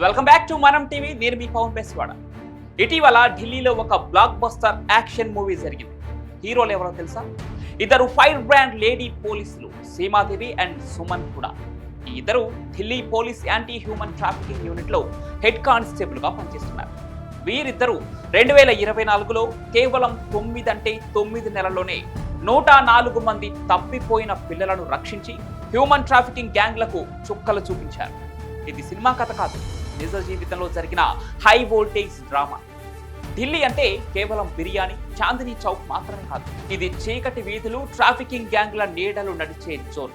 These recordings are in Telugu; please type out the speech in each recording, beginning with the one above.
Welcome back to Manam TV నేను మీ పవన్ బెస్వాడ. ఇటీవల ఢిల్లీలో ఒక బ్లాక్ బస్టర్ యాక్షన్ మూవీ జరిగింది హీరోలు ఎవరో తెలుసా? ఇద్దరు ఫైర్ బ్రాండ్ లేడీ పోలీసులు సీమాదేవి అండ్ సుమన్ కూడా. ఈ ఇద్దరు Delhi police anti human trafficking యూనిట్లో హెడ్ కానిస్టేబుల్గా పనిచేస్తున్నారు. వీరిద్దరూ రెండు వేల ఇరవై నాలుగులో కేవలం తొమ్మిది అంటే తొమ్మిది నెలల్లోనే నూట నాలుగు మంది తప్పిపోయిన పిల్లలను రక్షించి హ్యూమన్ ట్రాఫికింగ్ గ్యాంగ్లకు చుక్కలు చూపించారు. ఇది సినిమా కథ కాదు. నిజ జీవితంలో జరిగిన హై వోల్టేజ్ డ్రామా. ఢిల్లీ అంటే కేవలం బిర్యానీ చాందినీ చౌక్ మాత్రమే కాదు ఇది చీకటి వీధులు ట్రాఫికింగ్ గ్యాంగ్ల నీడలు నడిచే జోన్.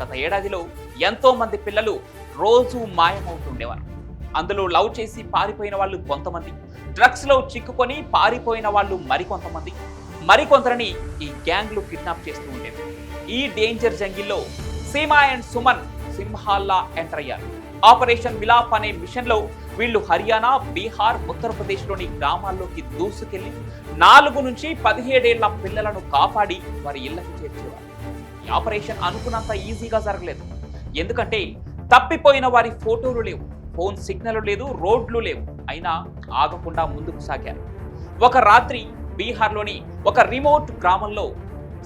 గత ఏడాదిలో ఎంతో మంది పిల్లలు రోజు మాయమవుతుండేవారు. అందులో లవ్ చేసి పారిపోయిన వాళ్ళు కొంతమంది డ్రగ్స్లో చిక్కుకొని పారిపోయిన వాళ్ళు మరికొంతమంది మరికొందరిని ఈ గ్యాంగ్లు కిడ్నాప్ చేస్తూ ఉండేవి. ఈ డేంజర్ జంగిల్లో సీమా అండ్ సుమన్ సింహాల్లా ఎంటర్ అయ్యారు. ఆపరేషన్ మిలాప్ అనే మిషన్లో వీళ్ళు హర్యానా బీహార్ ఉత్తరప్రదేశ్లోని గ్రామాల్లోకి దూసుకెళ్ళి నాలుగు నుంచి పదిహేడేళ్ళ పిల్లలను కాపాడి వారి ఇళ్ళకు చేర్చేవారు. ఈ ఆపరేషన్ అనుకున్నంత ఈజీగా జరగలేదు. ఎందుకంటే తప్పిపోయిన వారి ఫోటోలు లేవు ఫోన్ సిగ్నల్ లేదు రోడ్లు లేవు. అయినా ఆగకుండా ముందుకు సాగారు. ఒక రాత్రి బీహార్లోని ఒక రిమోట్ గ్రామంలో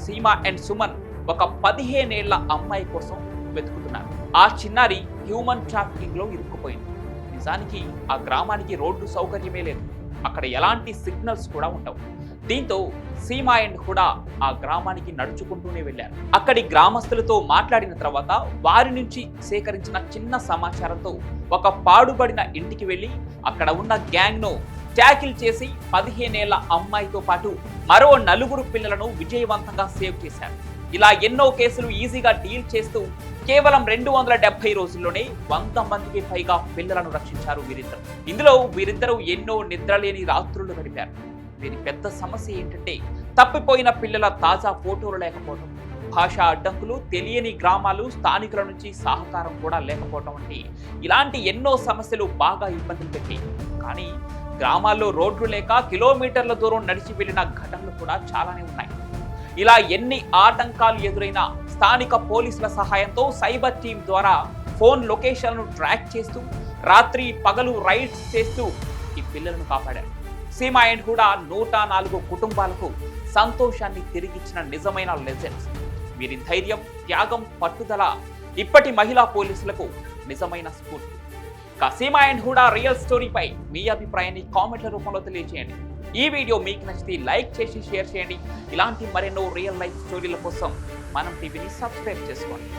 సీమా అండ్ సుమన్ ఒక పదిహేనేళ్ళ అమ్మాయి కోసం వెతుకుతున్నారు. ఆ చిన్నారి హ్యూమన్ ట్రాఫికింగ్లో ఇరుక్కుపోయింది. నిజానికి ఆ గ్రామానికి రోడ్డు సౌకర్యమే లేదు. అక్కడ ఎలాంటి సిగ్నల్స్ కూడా ఉండవు. దీంతో సీమా అండ్ కూడా ఆ గ్రామానికి నడుచుకుంటూనే వెళ్ళారు. అక్కడి గ్రామస్తులతో మాట్లాడిన తర్వాత వారి నుంచి సేకరించిన చిన్న సమాచారంతో ఒక పాడుబడిన ఇంటికి వెళ్ళి అక్కడ ఉన్న గ్యాంగ్ను ట్యాకిల్ చేసి పదిహేనేళ్ళ అమ్మాయితో పాటు మరో నలుగురు పిల్లలను విజయవంతంగా సేవ్ చేశారు. ఇలా ఎన్నో కేసులు ఈజీగా డీల్ చేస్తూ కేవలం రెండు వందల డెబ్బై రోజుల్లోనే వంద మందికి పైగా పిల్లలను రక్షించారు వీరిద్దరు. ఇందులో వీరిద్దరూ ఎన్నో నిద్రలేని రాత్రులు గడిపారు. వీరి పెద్ద సమస్య ఏంటంటే తప్పిపోయిన పిల్లల తాజా ఫోటోలు లేకపోవడం భాషా అడ్డంకులు తెలియని గ్రామాలు స్థానికుల నుంచి సహకారం కూడా లేకపోవడం వంటి ఇలాంటి ఎన్నో సమస్యలు బాగా ఇబ్బందులు పెట్టాయి. కానీ గ్రామాల్లో రోడ్లు లేక కిలోమీటర్ల దూరం నడిచి వెళ్ళిన ఘటనలు కూడా చాలానే ఉన్నాయి. ఇలా ఎన్ని ఆటంకాలు ఎదురైనా స్థానిక పోలీసుల సహాయంతో సైబర్ టీం ద్వారా ఫోన్ లొకేషన్లను ట్రాక్ చేస్తూ రాత్రి పగలు రైడ్స్ చేస్తూ ఈ పిల్లలను కాపాడారు. సీమా అండ్ కూడా నూట నాలుగు కుటుంబాలకు సంతోషాన్ని తిరిగిచ్చిన నిజమైన లెజెండ్స్. వీరి ధైర్యం త్యాగం పట్టుదల ఇప్పటి మహిళా పోలీసులకు నిజమైన స్ఫూర్తి. ఇక సీమా అండ్ హుడా రియల్ స్టోరీపై మీ అభిప్రాయాన్ని కామెంట్ల రూపంలో తెలియజేయండి ఈ వీడియో మీకు నచ్చితే లైక్ చేసి షేర్ చేయండి. ఇలాంటి మరెన్నో రియల్ లైఫ్ స్టోరీల కోసం మనం టీవీని సబ్స్క్రైబ్ చేసుకోండి